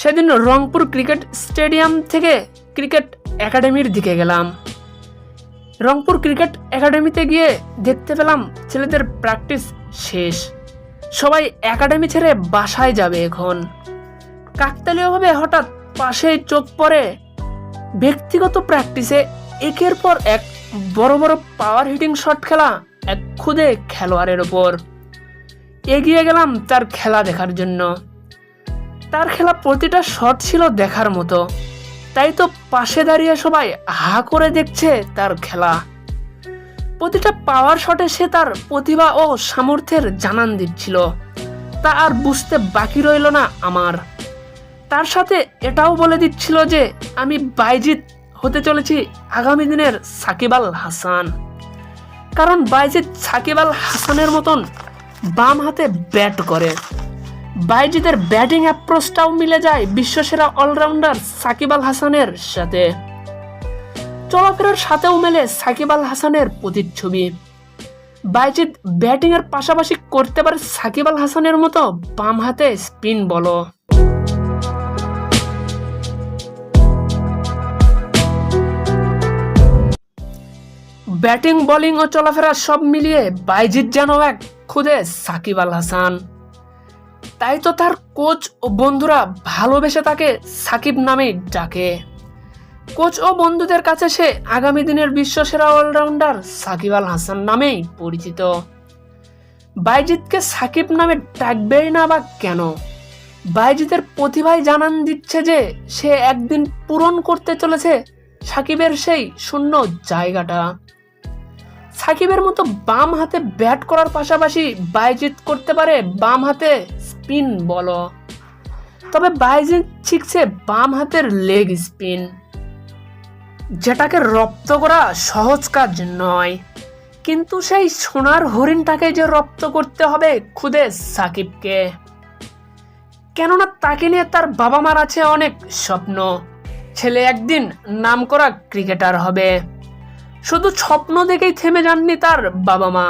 সেদিন Rangpur cricket stadium থেকে cricket একাডেমির দিকে গেলাম। রংপুর ক্রিকেট একাডেমিতে গিয়ে দেখতে পেলাম ছেলেদের প্র্যাকটিস শেষ। সবাই একাডেমি ছেড়ে বাসায় যাবে এখন। কাকতালীয়ভাবে হঠাৎ পাশেই চোখ পড়ে ব্যক্তিগত প্র্যাকটিসে একের পর এক বড় বড় পাওয়ার হিটিং শট খেলা এক খুদে খেলোয়াড়ের ওপর। এগিয়ে গেলাম তার খেলা দেখার জন্য। তার খেলা প্রতিটা শট ছিল দেখার মতো। তাই তো পাশে দাঁড়িয়ে সবাই হা করে দেখছে তার খেলা। প্রতিটা পাওয়ার শটে সে তার প্রতিভা ও সামর্থ্যের জানান দিচ্ছিল। তা আর বুঝতে বাকি রইল না আমার। তার সাথে এটাও বলে দিচ্ছিল যে, আমি বাইজিৎ হতে চলেছি আগামী দিনের সাকিব আল হাসান। কারণ বাইজিৎ সাকিব আল হাসানের মতন বাম হাতে ব্যাট করে। বাইজিদের ব্যাটিং অ্যাপ্রোচটাও মিলে যায় বিশ্বসেরা অলরাউন্ডার সাকিব আল হাসানের সাথে। চলাফেরার সাথেও মেলে সাকিব আল হাসানের প্রতিচ্ছবি। বাইজিদ ব্যাটিংয়ের পাশাপাশি করতে পারে সাকিব আল হাসানের মতো বাম হাতে স্পিন বলো ব্যাটিং, বোলিং ও চলাফেরা সব মিলিয়ে বাইজিদ যেন এক খুদে সাকিব আল হাসান। তাই তো তার কোচ ও বন্ধুরা ভালোবেসে তাকে সাকিব নামেই ডাকে। কোচ ও বন্ধুদের কাছে সে আগামী দিনের বিশ্বসেরা অলরাউন্ডার সাকিব আল হাসান নামেই পরিচিত। বাইজিৎকে সাকিব নামে ডাকবেই না বা কেন? বাইজিতের প্রতিভাই জানান দিচ্ছে যে সে একদিন পূরণ করতে চলেছে সাকিবের সেই শূন্য জায়গাটা। সাকিবের মতো বাম হাতে ব্যাট করার পাশাপাশি বাইজিৎ করতে পারে বাম হাতে স্পিন বলো। তবে বাইজিৎ শিখছে বাম হাতের লেগ স্পিন। যেটাকে রপ্ত করা সহজ কাজ নয়। কিন্তু সেই সোনার হরিণটাকে যে রপ্ত করতে হবে খুদে সাকিবকে। কেননা তাকে নিয়ে তার বাবা মার আছে অনেক স্বপ্ন। ছেলে একদিন নাম করা ক্রিকেটার হবে। শুধু স্বপ্ন দেখেই থেমে যাননি তার বাবা মা।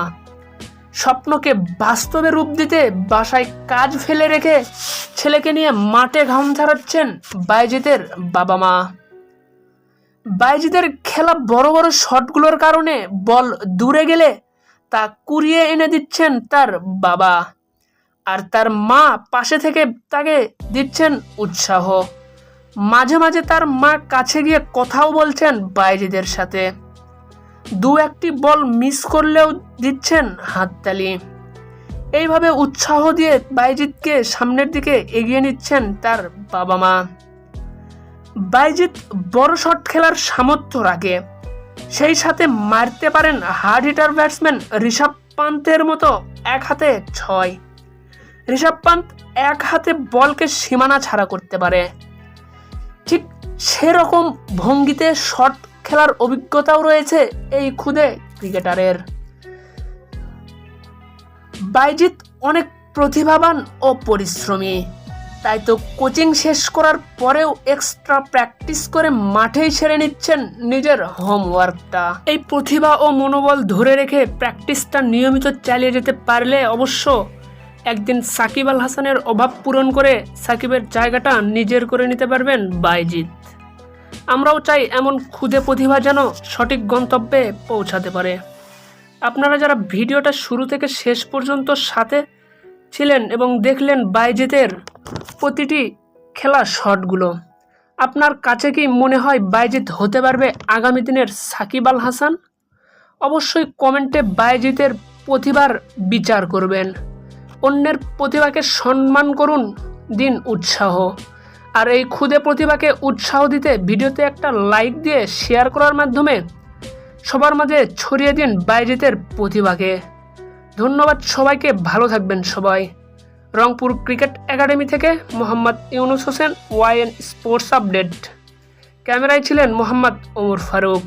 স্বপ্নকে বাস্তবে রূপ দিতে বাসায় কাজ ফেলে রেখে ছেলেকে নিয়ে মাঠে ঘাম ঝাড়াচ্ছেন বাইজিতের বাবা মা। বাইজিদের খেলা বড় বড় শটগুলোর কারণে বল দূরে গেলে তা কুড়িয়ে এনে দিচ্ছেন তার বাবা। আর তার মা পাশে থেকে তাকে দিচ্ছেন উৎসাহ। মাঝে মাঝে তার মা কাছে গিয়ে কথাও বলছেন বাইজিদের সাথে। দু একটি বল মিস করলেও দিচ্ছেন হাততালি। এইভাবে উৎসাহ দিয়ে বাইজিৎকে সামনের দিকে এগিয়ে নিচ্ছেন তার বাবা মা বাইজিৎ বড় শট খেলার সামর্থ্য রাখে। সেই সাথে মারতে পারেন হার্ড হিটার ব্যাটসম্যান ঋষভ পান্তের মতো এক হাতে ছয়। ঋষভ পান্ত এক হাতে বলকে সীমানা ছাড়া করতে পারে। ঠিক সেরকম ভঙ্গিতে শট খেলার অভিজ্ঞতাও রয়েছে এই খুদে ক্রিকেটারের। বাইজিৎ অনেক প্রতিভাবান ও পরিশ্রমী। তাই তো কোচিং শেষ করার পরেও এক্সট্রা প্র্যাকটিস করে মাঠেই সেরে নিচ্ছেন নিজের হোমওয়ার্কটা। এই প্রতিভা ও মনোবল ধরে রেখে প্র্যাকটিসটা নিয়মিত চালিয়ে যেতে পারলে অবশ্য একদিন সাকিব আল হাসানের অভাব পূরণ করে সাকিবের জায়গাটা নিজের করে নিতে পারবেন বাইজিৎ। আমরাও চাই এমন ক্ষুদে প্রতিভা যেন সঠিক গন্তব্যে পৌঁছাতে পারে। আপনারা যারা ভিডিওটা শুরু থেকে শেষ পর্যন্ত সাথে ছিলেন এবং দেখলেন বাইজেতের প্রতিটি খেলা শটগুলো, আপনার কাছে কি মনে হয় বাইজিৎ হতে পারবে আগামী দিনের সাকিব আল হাসান? অবশ্যই কমেন্টে বাইজিতের প্রতিভার বিচার করবেন। অন্যের প্রতিভাকে সম্মান করুন, দিন উৎসাহ। আর এই ক্ষুদে প্রতিভাকে উৎসাহ দিতে ভিডিওতে একটা লাইক দিয়ে শেয়ার করার মাধ্যমে সবার মাঝে ছড়িয়ে দিন বাইজিতের প্রতিভাকে। ধন্যবাদ সবাইকে, ভালো থাকবেন সবাই। রংপুর ক্রিকেট একাডেমি থেকে Mohammad Yunus Hossain, YN sports update. ক্যামেরায় ছিলেন মোহাম্মদ ওমর ফারুক।